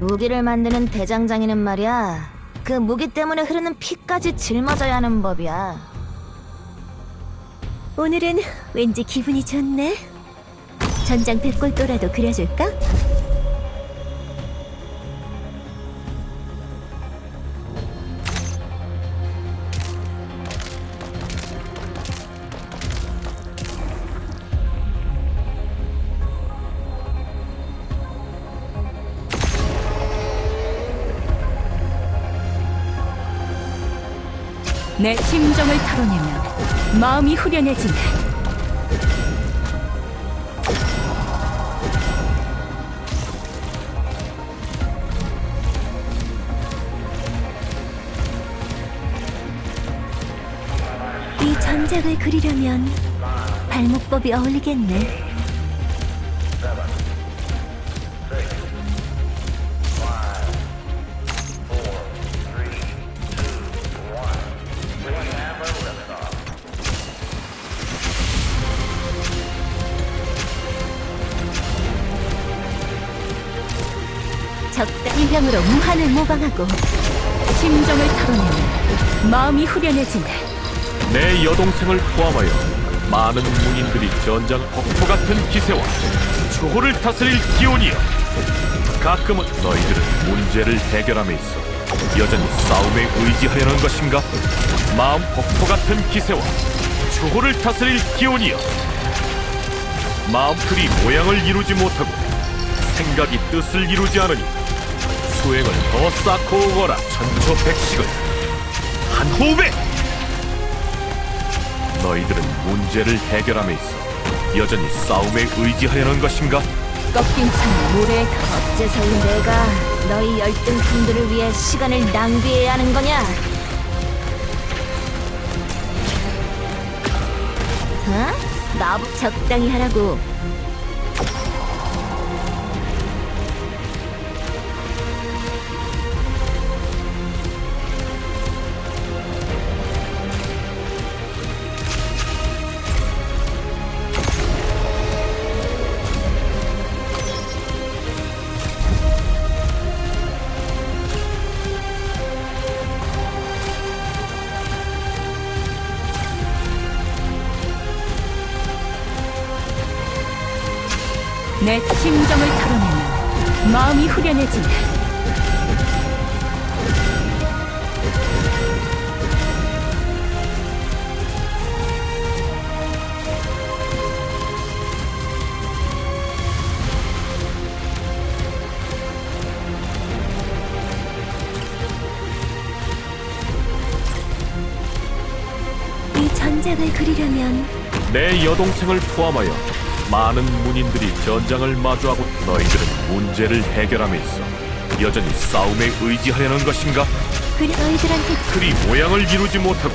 무기를 만드는 대장장이는 말이야. 그 무기 때문에 흐르는 피까지 짊어져야 하는 법이야. 오늘은 왠지 기분이 좋네. 전장 백골도라도 그려줄까? 내 심정을 털어내면 마음이 후련해지네. 이 전장을 그리려면 발목법이 어울리겠네. 적당히 병으로 무한을 모방하고 심정을 털어내면 마음이 후련해지네. 내 여동생을 포함하여 많은 문인들이 전장 폭포 같은 기세와 추호를 다스릴 기온이여 가끔은 너희들은 문제를 해결함에 있어 여전히 싸움에 의지하려는 것인가? 마음 폭포 같은 기세와 추호를 다스릴 기온이여 마음틀이 모양을 이루지 못하고 생각이 뜻을 이루지 않으니 수행을 더 쌓고 오거라 천초백식을 한 호흡에 너희들은 문제를 해결함에 있어 여전히 싸움에 의지하려는 것인가? 꺾인 창을 모래에 타 어째서 이 내가 너희 열등품들을 위해 시간을 낭비해야 하는 거냐? 어? 나부 적당히 하라고. 내 심정을 털어내면 마음이 후련해지네. 이 전장을 그리려면 내 여동생을 포함하여 많은 문인들이 전장을 마주하고 너희들은 문제를 해결함에 있어 여전히 싸움에 의지하려는 것인가? 그리 너희들한테 틀이 모양을 이루지 못하고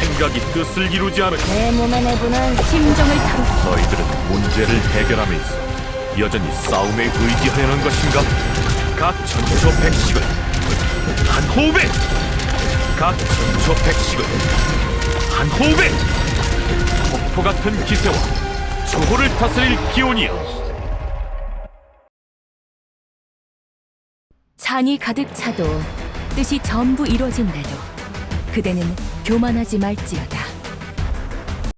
생각이 뜻을 이루지 않은 내 몸의 내부는 심정을 털어 너희들은 문제를 해결함에 있어 여전히 싸움에 의지하려는 것인가? 각 천초 백식을 한 호흡에 각 천초 백식을 한 호흡에 폭포 같은 기세와 초호를 다스릴 기온이여 잔이 가득 차도 뜻이 전부 이루어진대도 그대는 교만하지 말지어다.